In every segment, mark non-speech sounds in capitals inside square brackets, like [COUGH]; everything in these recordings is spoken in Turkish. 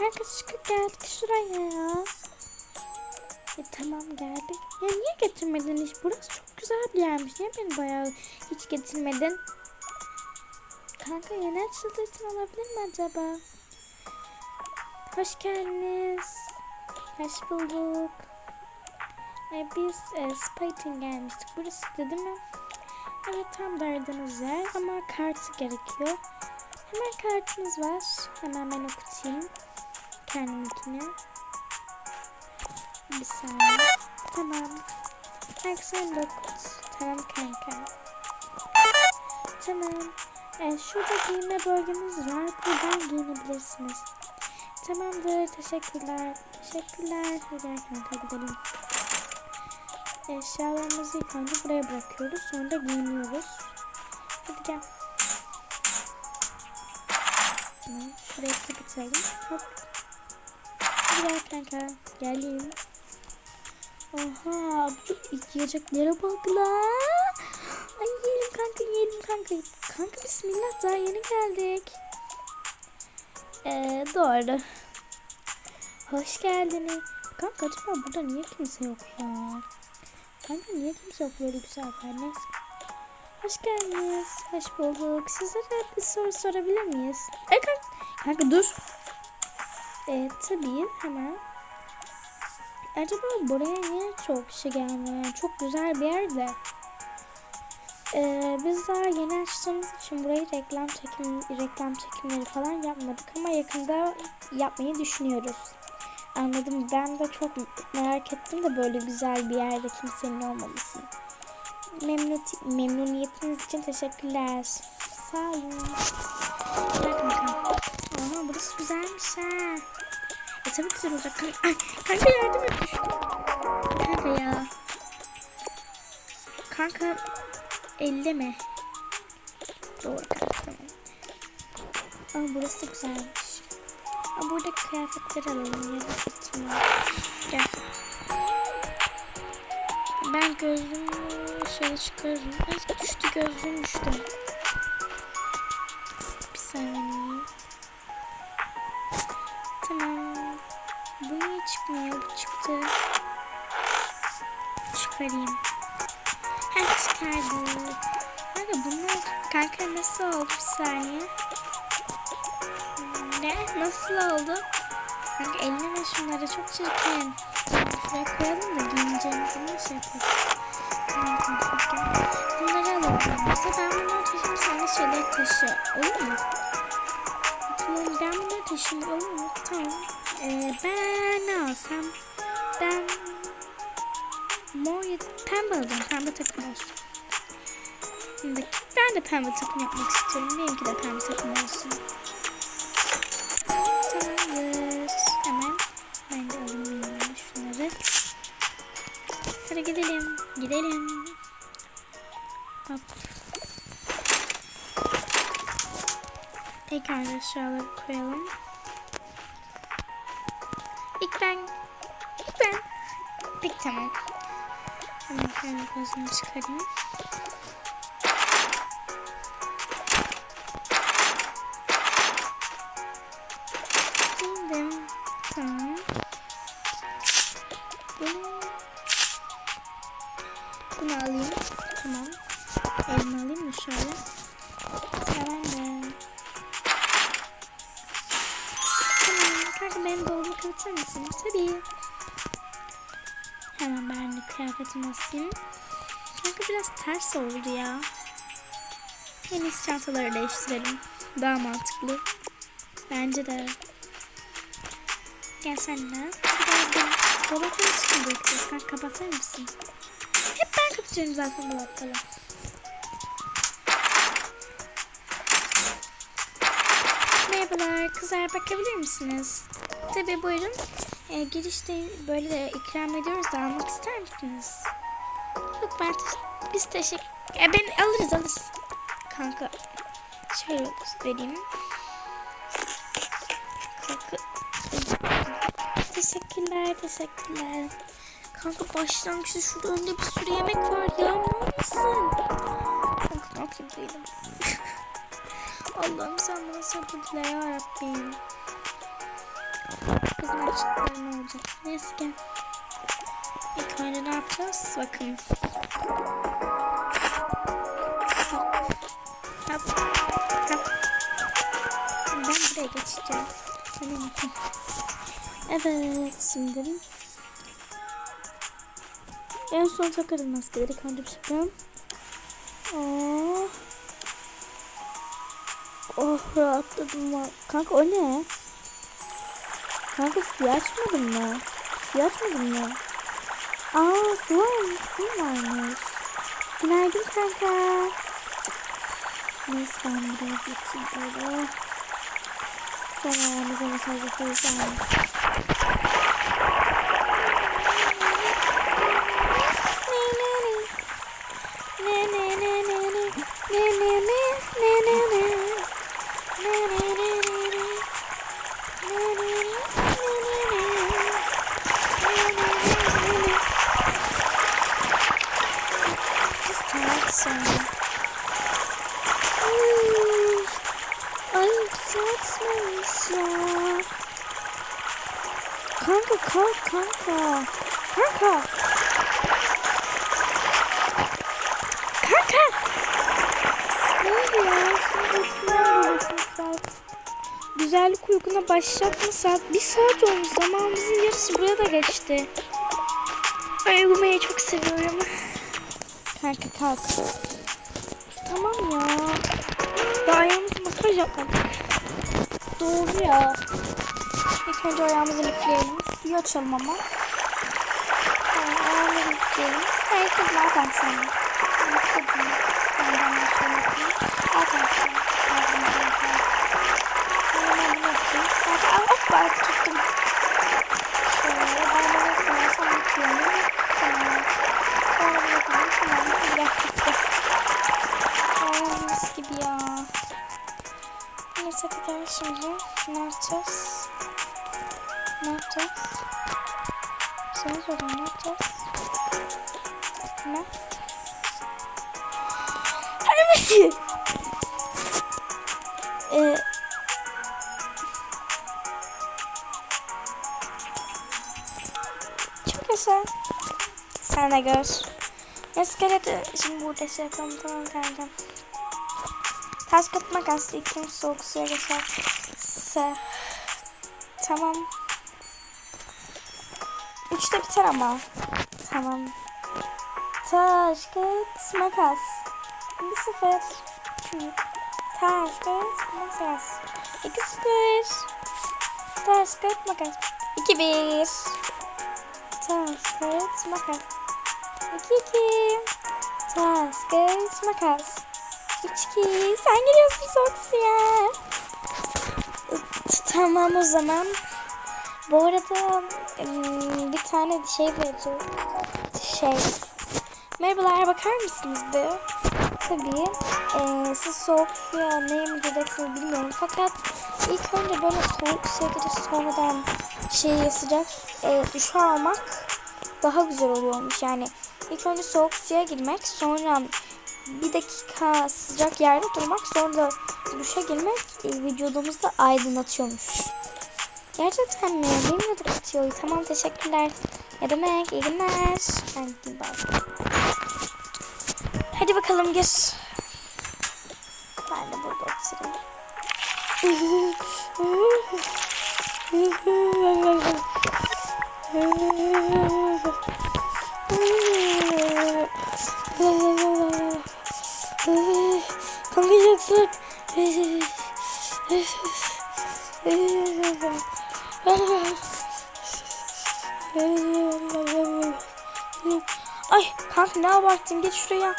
Kanka çıkıp geldik şuraya ya. E, tamam geldik. Ya niye getirmedin hiç? Burası çok güzel bir yermiş. Niye beni bayağı hiç getirmedin? Kanka yeni açıldığı için olabilir mi acaba? Hoş geldiniz. Hoş bulduk. E, biz e, spa için gelmiştik. Burası da değil mi? Evet tam aradığınız yer ama kartı gerekiyor. Hemen kartınız var. Hemen ben okutayım. Kendiminkini. Bir saniye. Tamam. Kanka sen de okut. Tamam kanka. Tamam. Ee, şurada giyinme bölgemiz var. Buradan giyinebilirsiniz. Tamamdır. Teşekkürler. Teşekkürler. Gel kanka gidelim. Eşyalarımızı ilk önce buraya bırakıyoruz. Sonra da giyiniyoruz. Hadi gel. Tamam. Şuraya kapatalım. Hop. Gel kanka. Geleyim. Oha. Bu yiyeceklere bak la. Ay yiyelim kanka yiyelim kanka. Kanka bismillah daha yeni geldik. Ee, doğru. Hoş geldiniz. Kanka acaba burada niye kimse yok ya? Kanka niye kimse yok böyle güzel? Neyse. Hoş geldiniz. Hoş bulduk. Sizlere bir soru sorabilir miyiz? E kanka, kanka dur. E, tabii hemen. Acaba buraya niye çok kişi gelmiyor? Yani çok güzel bir yerde. Ee, biz daha yeni açtığımız için burayı reklam çekim reklam çekimleri falan yapmadık ama yakında yapmayı düşünüyoruz. Anladım. Ben de çok merak ettim de böyle güzel bir yerde kimsenin olmaması. Memnun memnuniyetiniz için teşekkürler. Sağ olun. Bırak bakalım. Aha burası güzelmiş ha. E tabii güzel olacak. Kanka, ay, kanka yardım et. Kanka ya. Kanka elleme. Doğru kanka tamam. Ama burası da güzelmiş. Aa, burada kıyafetler alalım ya. Gel. Ben gözlüğümü şöyle çıkarırım. Ay düştü gözlüğüm düştü. Bir saniye. Çıkarayım. Ha çıkardım. Kanka bunlar kanka nasıl oldu bir saniye? Ne? Nasıl oldu? Kanka elleme şunları çok çirkin. Şuraya koyalım da giyineceğimiz zaman şey yapalım. Bunları alalım yanımıza. Ben bunları taşıyayım sen de şeyleri taşı. Olur mu? Tamam ben bunları taşıyayım olur mu? Tamam. Ee, ben ne alsam? Ben mor pembe alacağım. Pembe takım olsun. Şimdi ben de pembe takım yapmak istiyorum. Benimki de pembe takım olsun. Tamamdır. Hemen ben de alayım şunları. Hadi gidelim. Gidelim. Hop. Tekrar aşağıları koyalım. İlk ben. İlk ben. Peki tamam. Hemen kendi gözümü çıkarayım. Giyindim. Tamam. Bunu, bunu alayım. Tamam. Elimi alayım mı şöyle? Tamam. Kanka benim dolabı kapatır mısın? Tabii. Hemen ben de kıyafetimi asayım. Kanka biraz ters oldu ya. En çantaları değiştirelim. Daha mantıklı. Bence de. Gel sen de. Hadi gel. Dolapları için bekliyoruz. Kanka kapatır mısın? Hep ben kapatıyorum zaten dolapları. Merhabalar. Kızlar bakabilir misiniz? Tabii buyurun. Ee, girişte böyle de ikram ediyoruz da almak ister misiniz? Yok ben biz teşekkür... E, ben alırız alırız. Kanka şöyle vereyim. Kanka. Teşekkürler teşekkürler. Kanka başlangıçta şurada önde bir sürü yemek var ya. Ne olmasın? Kanka ne yapayım. [LAUGHS] Allah'ım sen bana sabır dile ya. Kızın açıkları ne olacak? Neyse gel. İlk önce ne yapacağız? Bakın. Hop. Hop. Ben buraya geçeceğim. Hadi bakayım. Evet şimdi. En son takarız maskeleri. Şey yapıyorum. Oh. Oh rahatladım. Kanka o ne? Kanka suyu açmadın mı? Suyu açmadın mı? Aa su varmış. Su varmış. Günaydın kanka. Neyse ben buraya geçeyim böyle. Sonra bize mesaj yapacağım. Kanka kalk kanka. Kanka. Kanka. Ne oldu ya? Şimdi. Güzellik uykuna başlatma saat. Bir saat olmuş. Zamanımızın yarısı burada da geçti. Ay uyumayı çok seviyorum. Kanka kalk. Tamam ya. Daha ayağımızı masaj yapmadık. Doğru ya. İlk önce ayağımızı lifleyelim. Suyu açalım ama. Tamam ayağımızı lifleyelim. Hayır kızım al kanka sen de. Kızım. Ben de onu şöyle yapayım. Al kanka sen de. Hemen bunu yapayım. Kanka al hoppa tuttum. Şöyle ben bunu. Sen yapıyorum. Tamam. Ben bunu yapayım. Tamam. Gel gitti. Ay mis gibi ya. Neyse hadi gel şimdi. Ne yapacağız? Ne yapacağız? Sana soruyorum ne yapacağız? Ne? Hadi Ee, çok yaşa. Sen de gör. Eskeleti şimdi burada şey yapalım tamam kanka. Taş kıt makas ilk kim soğuk suya geçerse. Tamam. Üçte biter ama. Tamam. Taş kıt makas. Bir sıfır. Taş kıt makas. İki sıfır. Taş kıt makas. İki bir. Taş kıt makas. İki iki. Taş kıt makas. Üç iki. Sen geliyorsun suya. Tamam o zaman. Bu arada bir tane şey vereceğim. Şey. Merhabalar bakar mısınız bir? Tabii. Ee, siz soğuk suya neye mi gireceksiniz bilmiyorum. Fakat ilk önce böyle soğuk suya girip sonradan şey sıcak e, duş almak daha güzel oluyormuş. Yani ilk önce soğuk suya girmek sonra bir dakika sıcak yerde durmak sonra duşa girmek e, vücudumuzda aydınlatıyormuş. Gerçekten mi? Bilmiyorduk atıyor. Tamam teşekkürler. Ne demek? İyi günler. Ben gideyim. Hadi bakalım gir. Ben de burada oturayım. [LAUGHS] şuraya.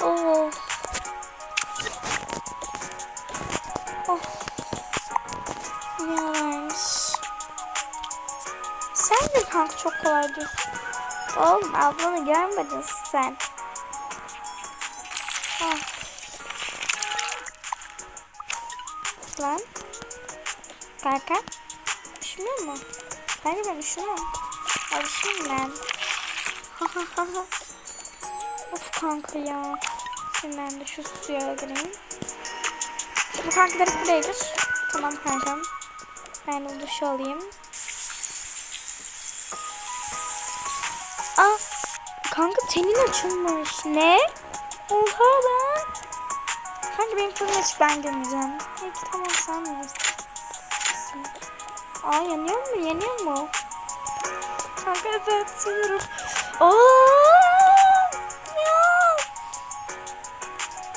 Oh, oh. Oh. Varmış. Sen de kanka çok kolay diyorsun. Oğlum ablanı görmedin sen. Ah. Lan. Kanka. Üşümüyor mu? Kanka ben. Alışayım ben. Ha. [LAUGHS] Of kanka ya. Şimdi ben de şu suya gireyim. Bu kanka direkt buraya gir. Tamam kankam. Ben de duş alayım. Aa, kanka tenin açılmış. Ne? Oha lan. Kanka benim tenim açık ben girmeyeceğim. Peki tamam sen bilirsin. Aa yanıyor mu? Yanıyor mu? Kanka evet sanırım. Aa!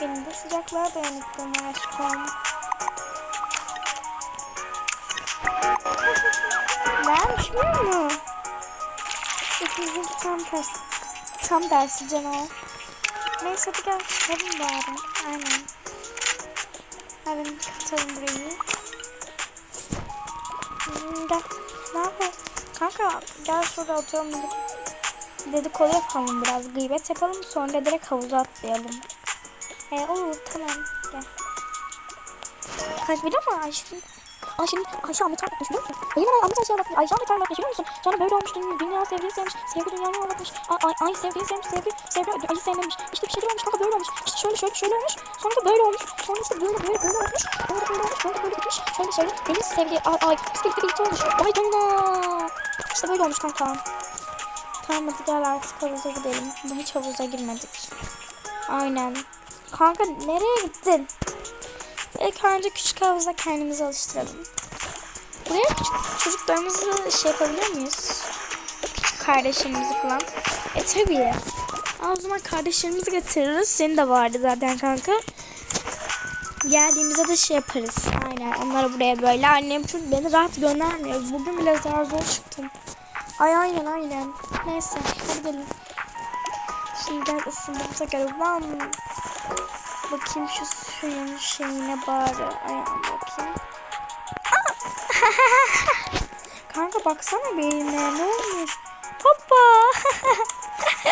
Benim de sıcaklığa dayanıklığım var aşkım. Ben pişmiyor mu? İkimizinki tam tersi. Tam dersi Cano. Neyse hadi gel çıkalım bari. Aynen. Hadi kapatalım burayı. Hmm, gel. Ne yapalım? Kanka gel şurada oturalım. dedik- Dedikodu yapalım biraz. Gıybet yapalım. Sonra direkt havuza atlayalım. E, olur tamam. Gel. Kanka biliyor musun Ayşe'nin? Ayşe'nin Ayşe Ahmet'i anlatmış biliyor musun? Benim ben Ahmet Ayşe'ye anlatmış. Ayşe Ahmet'i anlatmış biliyor musun? Sonra böyle olmuş dünya, dünya sevgili sevmiş. Sevgi dünyayı anlatmış. Ay, ay, ay sevgili sevmiş. Sevgi, sevgi Ali sevmemiş. İşte bir şeyler olmuş kanka böyle olmuş. İşte şöyle şöyle şöyle olmuş. Sonra da böyle olmuş. Sonra işte böyle böyle böyle olmuş. Böyle böyle olmuş. Böyle böyle gitmiş. Şöyle şöyle. Deniz sevgi ay ay. Biz birlikte birlikte olmuş. Ay canına. İşte böyle olmuş kanka. Tamam hadi gel artık havuza gidelim. Hiç havuza girmedik. Aynen. Kanka nereye gittin? İlk önce küçük havuza kendimizi alıştıralım. Buraya küçük çocuklarımızı şey yapabilir miyiz? Küçük kardeşlerimizi falan. E tabii. Aa, O zaman kardeşlerimizi getiririz. Senin de vardı zaten kanka. Geldiğimizde de şey yaparız. Aynen onları buraya böyle. Annem çünkü beni rahat göndermiyor. Bugün bile zar zor çıktım. Ay aynen aynen. Neyse hadi gelin. Şimdi gel ısındığımıza göre ben bakayım şu suyun şeyine bari. Ayağım bakayım. [LAUGHS] Kanka baksana beynime ne olmuş? Hoppa. [LAUGHS]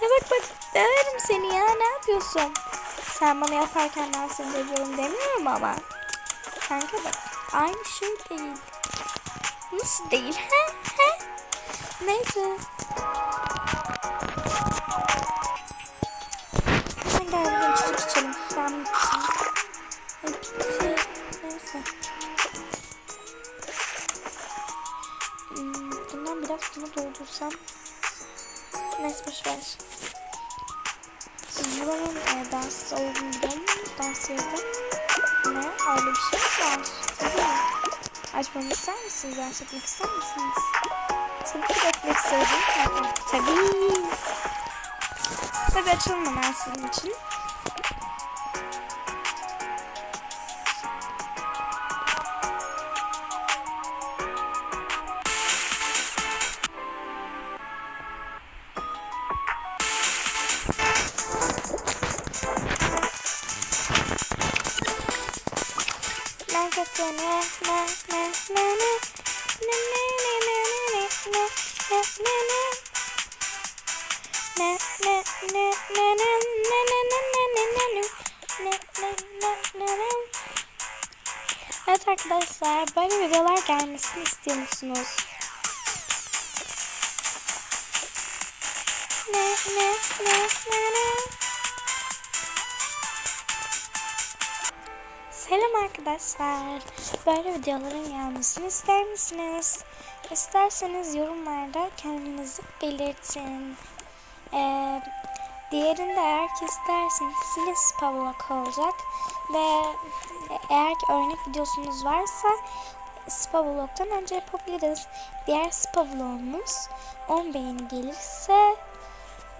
ya bak bak döverim seni ya ne yapıyorsun? Sen bana yaparken ben seni dövüyorum demiyorum ama. Kanka bak aynı şey değil. Nasıl değil? [LAUGHS] Neyse. Bunu doldursam. Neyse boşver. Buranın e, dans olduğunu biliyor musunuz? Dans yeri. Ne? Öyle bir şey var. Tabii. Açmamı ister misiniz? Dans etmek ister misiniz? Tabii ki etmek isterim. Tabii. Tabii açalım hemen sizin için. Evet arkadaşlar böyle videolar gelmesini istiyor musunuz? Ne ne ne ne ne Selam arkadaşlar. Böyle videoların gelmesini ister misiniz? İsterseniz yorumlarda kendinizi belirtin. Ee, diğerinde eğer ki isterseniz Silis Pavlok olacak. Ve eğer ki örnek videosunuz varsa Spavlog'dan önce yapabiliriz. Diğer Spavlog'umuz 10 beğeni gelirse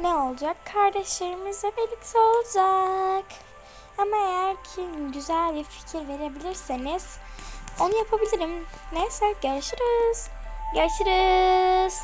ne olacak? Kardeşlerimizle birlikte olacak. Ama eğer ki güzel bir fikir verebilirseniz onu yapabilirim. Neyse görüşürüz. Görüşürüz.